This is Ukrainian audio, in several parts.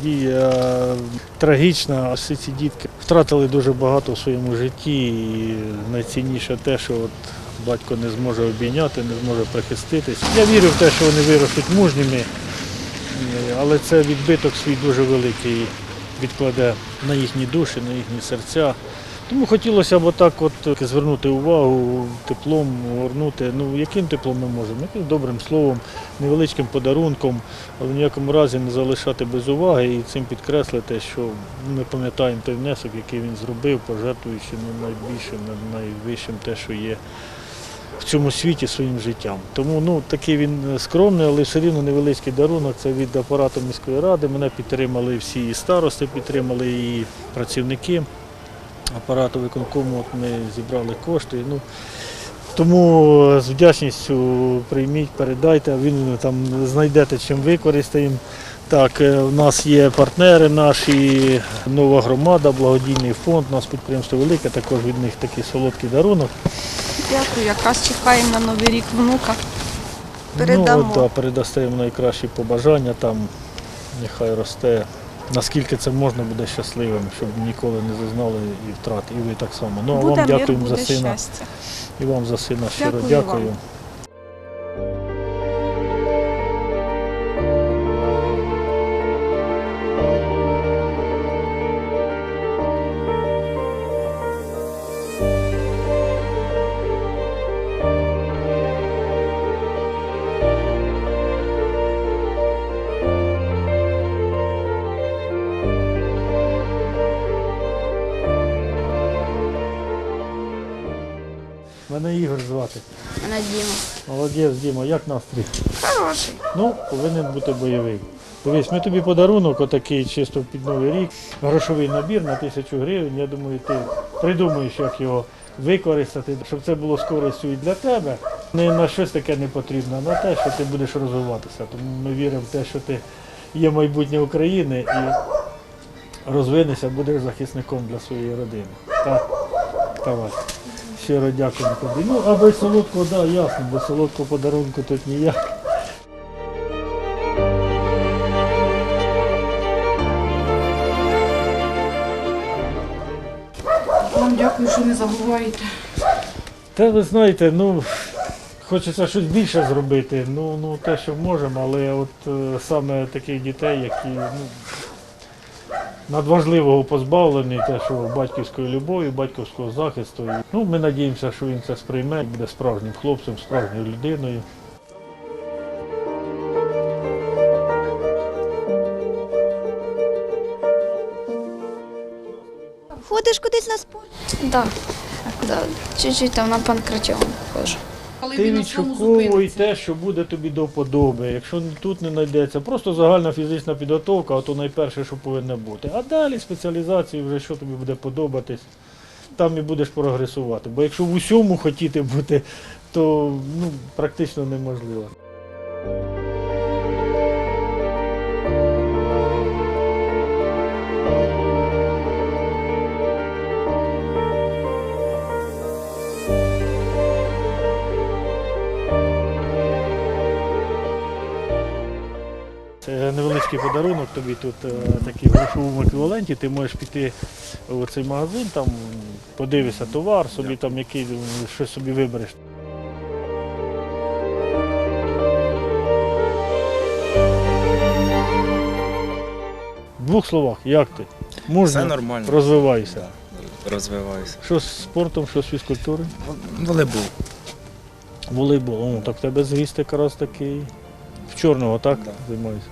Подія трагічна. Всі ці дітки втратили дуже багато в своєму житті. І найцінніше те, що от батько не зможе обійняти, не зможе прихиститись. Я вірю в те, що вони виростуть мужніми, але це відбиток свій дуже великий відкладе на їхні душі, на їхні серця. Тому хотілося б отак от звернути увагу, теплом горнути. Ну, яким теплом ми можемо? Яким добрим словом, невеличким подарунком, але в ніякому разі не залишати без уваги і цим підкреслити, що ми пам'ятаємо той внесок, який він зробив, пожертвуючи найбільшим, найвищим те, що є в цьому світі своїм життям. Тому ну, такий він скромний, але все рівно невеличкий дарунок. Це від апарату міської ради. Мене підтримали всі і старости, підтримали і працівники апарату виконкому. От ми зібрали кошти. Ну, тому з вдячністю прийміть, передайте, він там знайдете чим використаємо. Так, е, у нас є партнери наші, нова громада, благодійний фонд, у нас підприємство велике, також від них такий солодкий дарунок. Дякую, якраз чекаємо на новий рік внука. Передамо. Ну, от, да, передасте йому найкращі побажання, там нехай росте. Наскільки це можна буде щасливим, щоб ніколи не зазнали і втрат, і ви так само. Ну а вам дякуємо за сина. щастя. І вам за сина щиро Дякую дякую. Молодець, Діма, як настрій? Хороший. Ну, повинен бути бойовий. Дивись, ми тобі подарунок, отакий чисто під Новий рік, грошовий набір на тисячу гривень. Я думаю, ти придумаєш, як його використати, щоб це було з користю і для тебе. Не на щось таке не потрібно, а на те, що ти будеш розвиватися. Тому ми віримо в те, що ти є майбутнє України і розвинешся, будеш захисником для своєї родини. Так? Давай. Щиро дякую тобі. Ну, а без солодкого, так, да, ясно, без солодкого подарунку тут ніяк. Вам дякую, що не забуваєте. Та ви знаєте, ну хочеться щось більше зробити. Ну, ну те, що можемо, але от е, саме таких дітей, які ну, надважливого позбавлені, те, що батьківської любові, батьківського захисту. Ну, ми надіємося, що він це сприйме, буде справжнім хлопцем, справжньою людиною. Ходиш кудись на спорт? Да. да. Чуть-чуть там на панкратіон хожу. Коли Ти він на цьому відшуковуй зупиниться. те, що буде тобі до вподоби. Якщо тут не знайдеться, просто загальна фізична підготовка, то найперше, що повинно бути. А далі спеціалізації, вже що тобі буде подобатись, там і будеш прогресувати. Бо якщо в усьому хотіти бути, то ну, практично неможливо. Невеличкий подарунок тобі тут е, такий в грошовому еквіваленті. Ти можеш піти в цей магазин, там подивишся товар, собі там який е, щось собі вибереш. В двох словах, як ти? Все нормально. розвивайся. Розвиваюся. Що з спортом, що з фізкультурою? Волейбол. Волейбол. О, так в тебе зріст якраз такий. В чорного, так? Да. Займаюся.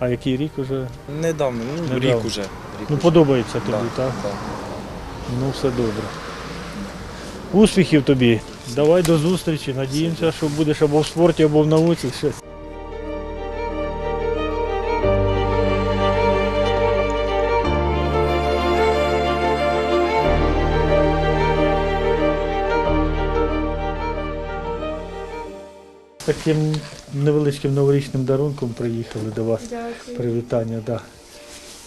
А який рік уже? Недавно, ну Недавно. рік уже. Рік Ну уже. подобається тобі, Да, так? да. Ну все добре. Успіхів тобі. Давай до зустрічі. Надіємося, що будеш або в спорті, або в науці. Щось. Таким невеличким новорічним дарунком приїхали до вас. Привітання, да.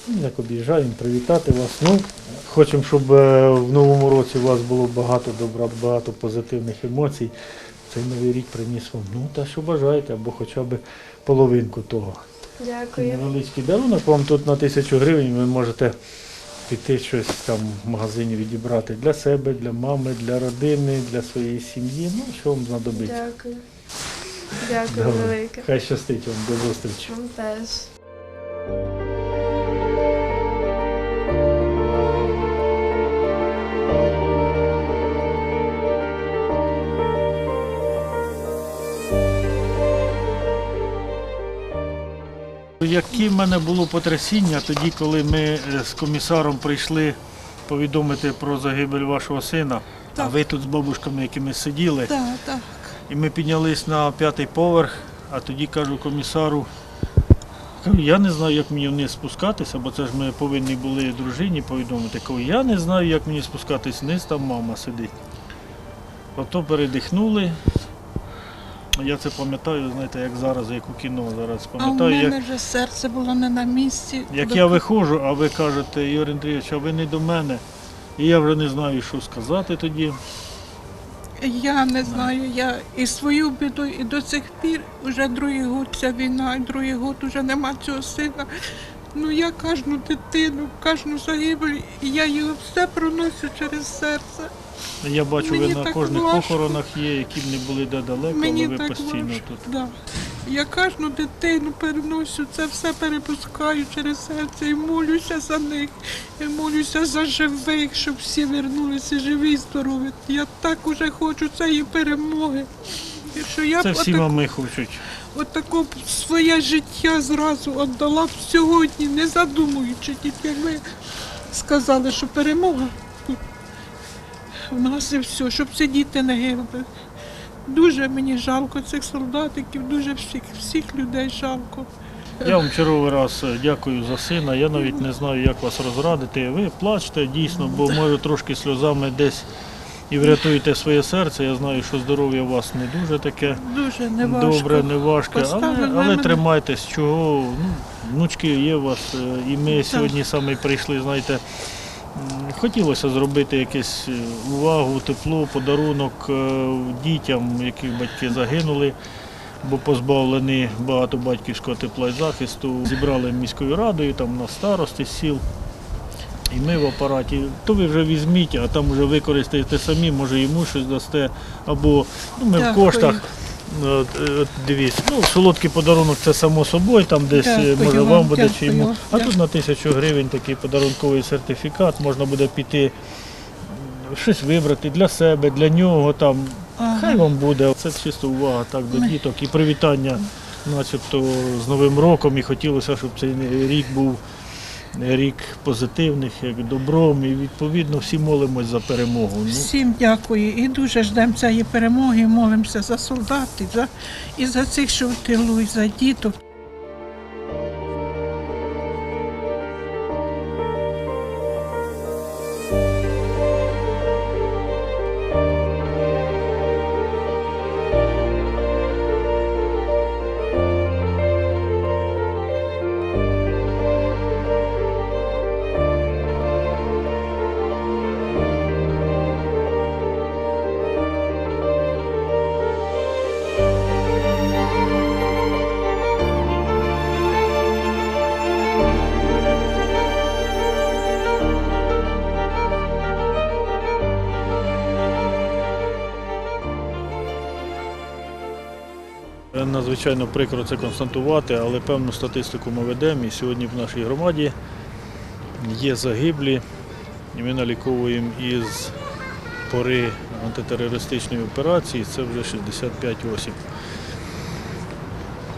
Ну, Як об'їжджаємо, привітати вас. Ну, хочемо, щоб е, в новому році у вас було багато добра, багато позитивних емоцій. Цей новий рік приніс вам, ну, те, що бажаєте, або хоча б половинку того. Такий Невеличкий дарунок. Вам тут на тисячу гривень ви можете піти щось там в магазині відібрати для себе, для мами, для родини, для своєї сім'ї. Ну, що вам знадобиться. Дякую. Дякую Добре. велике. Хай щастить вам, до зустрічі. Вам теж. Які в мене було потрясіння тоді, коли ми е, з комісаром прийшли повідомити про загибель вашого сина, а ви тут з бабушками якими сиділи, Так, так. І ми піднялись на п'ятий поверх, а тоді кажу комісару, я не знаю, як мені вниз спускатися, бо це ж ми повинні були дружині повідомити. Кажу, я не знаю, як мені спускатись вниз, там мама сидить. Ото передихнули. Я це пам'ятаю, знаєте, як зараз, як у кіно зараз А у пам'ятаю, як мене вже серце було не на місці. як я виходжу, а ви кажете, Ігор Андрійович, а ви не до мене. І я вже не знаю, що сказати тоді. Я не знаю, я і свою біду, і до цих пір вже другий год ця війна, і другий год вже нема цього сина. Ну я кожну дитину, кожну загибель, я його все проношу через серце. Я бачу, Мені ви на так кожних важко. похоронах є, які б не були де далеко, Мені але ви так постійно важко. тут. Да. Я кожну дитину переношу, це все перепускаю через серце і молюся за них, і молюся за живих, щоб всі вернулися живі і здорові. Я так уже хочу цієї перемоги. Що я Це б всі отак- мами хочуть. отако б своє життя зразу віддала б сьогодні, не задумуючи, тільки як ви сказали, що перемога в нас і все, щоб ці діти не гинули. Дуже мені жалко цих солдатиків, дуже всіх, всіх людей жалко. Я вам черговий раз е, дякую за сина. Я навіть не знаю, як вас розрадити. Ви плачте дійсно, бо може трошки сльозами десь і врятуєте своє серце. Я знаю, що здоров'я у вас не дуже таке Дуже не важко. добре, не важке, але, але тримайтесь, чого. Ну, внучки є у вас, е, і ми сьогодні саме прийшли, знаєте. Хотілося зробити якусь е, увагу, тепло, подарунок е, дітям, яких батьки загинули, бо позбавлені багато батьківського тепла і захисту. Зібрали міською радою, там на старости сіл. І ми в апараті, то ви вже візьміть, а там вже використаєте самі, може йому щось дасте, або ну, ми в Дякую. коштах. От, е, от дивіться, ну солодкий подарунок це само собою, там десь е, Дякую може вам, вам буде чи йому. А тут на тисячу гривень такий подарунковий сертифікат, можна буде піти щось вибрати для себе, для нього там. Ага. Хай вам буде. Це чисто увага так до діток і привітання, начебто з Новим роком. І хотілося, щоб цей рік був рік позитивних, як добром. І відповідно всі молимось за перемогу. Ну, Всім дякую і дуже ждемо цієї перемоги, молимося за солдатів, за, і за цих, що в тилу, і за діток. Надзвичайно прикро це констатувати, але певну статистику ми ведемо. І сьогодні в нашій громаді є загиблі, і ми наліковуємо із пори антитерористичної операції, це вже 65 осіб.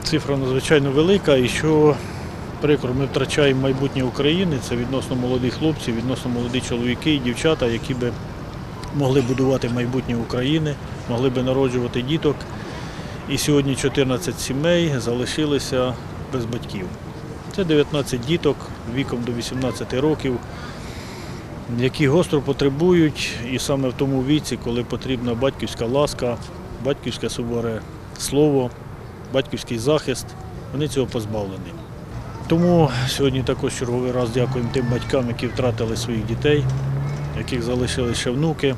Цифра надзвичайно велика, і що прикро, ми втрачаємо майбутнє України, це відносно молодих хлопців, відносно молоді чоловіки і дівчата, які би могли будувати майбутнє України, могли би народжувати діток. І сьогодні 14 сімей залишилися без батьків. Це 19 діток віком до 18 років, які гостро потребують, і саме в тому віці, коли потрібна батьківська ласка, батьківське суворе слово, батьківський захист, вони цього позбавлені. Тому сьогодні також черговий раз дякуємо тим батькам, які втратили своїх дітей, яких залишили ще внуки.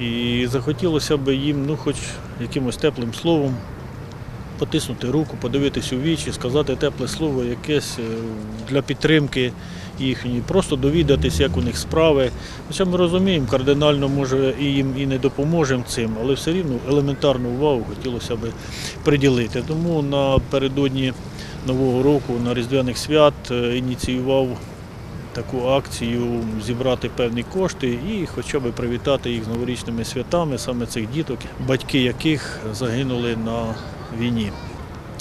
І захотілося б їм, ну, хоч якимось теплим словом потиснути руку, подивитись у вічі, сказати тепле слово якесь е, для підтримки їхньої, просто довідатись, як у них справи. Хоча ми розуміємо, кардинально може і їм і не допоможемо цим, але все рівно елементарну увагу хотілося б приділити. Тому напередодні Нового року, на Різдвяних свят е, ініціював таку акцію зібрати певні кошти і хоча б привітати їх з новорічними святами, саме цих діток, батьки яких загинули на війні.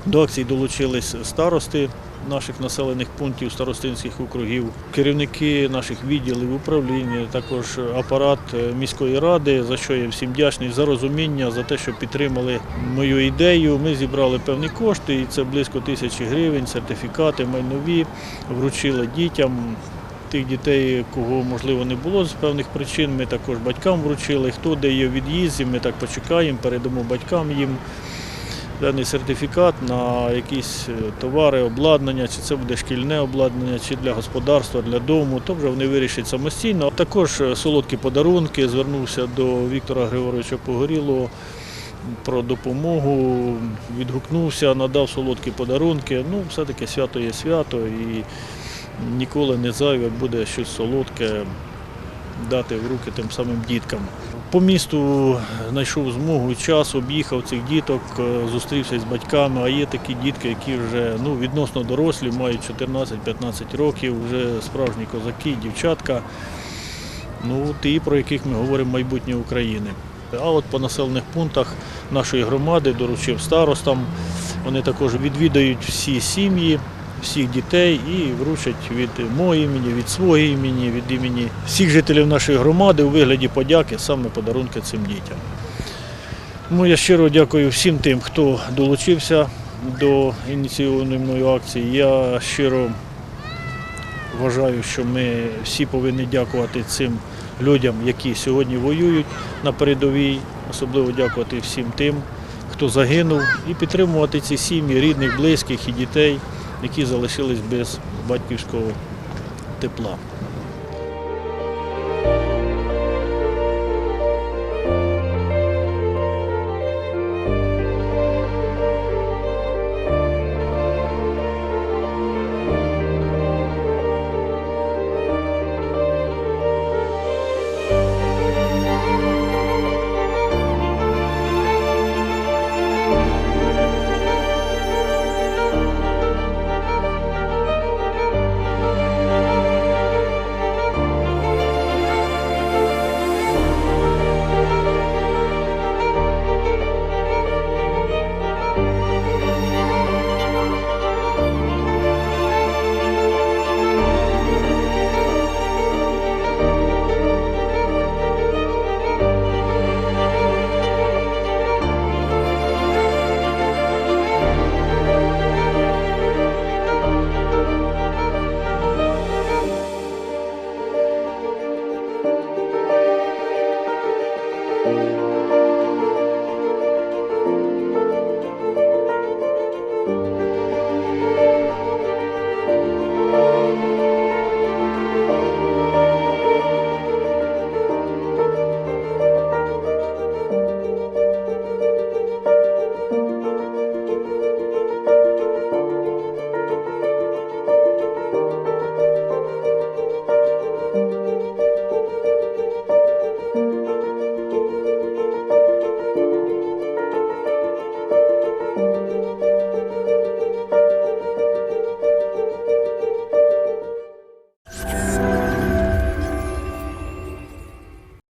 До акції долучились старости наших населених пунктів, старостинських округів, керівники наших відділів, управління, також апарат е, міської ради, за що я всім вдячний за розуміння, за те, що підтримали мою ідею. Ми зібрали певні кошти, і це близько тисячі гривень, сертифікати майнові, вручили дітям. Тих дітей, кого можливо не було з певних причин, ми також батькам вручили. Хто де є в від'їзді, ми так почекаємо, передамо батькам їм даний сертифікат на якісь е, товари, обладнання, чи це буде шкільне обладнання, чи для господарства, для дому, то вже вони вирішать самостійно. Також е, солодкі подарунки. Звернувся до Віктора Григоровича Погорілого про допомогу, відгукнувся, надав солодкі подарунки. Ну, все-таки свято є свято і ніколи не зайве буде щось солодке дати в руки тим самим діткам. По місту знайшов змогу час, об'їхав цих діток, е, зустрівся з батьками, а є такі дітки, які вже ну, відносно дорослі, мають 14-15 років, вже справжні козаки, дівчатка, ну, ті, про яких ми говоримо майбутнє України. А от по населених пунктах нашої громади доручив старостам, вони також відвідають всі сім'ї, всіх дітей і вручать від мого імені, від свого імені, від імені всіх жителів нашої громади у вигляді подяки саме подарунки цим дітям. Ну, я щиро дякую всім тим, хто долучився до ініційованої мною акції. Я щиро вважаю, що ми всі повинні дякувати цим людям, які сьогодні воюють на передовій. Особливо дякувати всім тим, хто загинув, і підтримувати ці сім'ї, рідних, близьких і дітей, які залишились без батьківського тепла.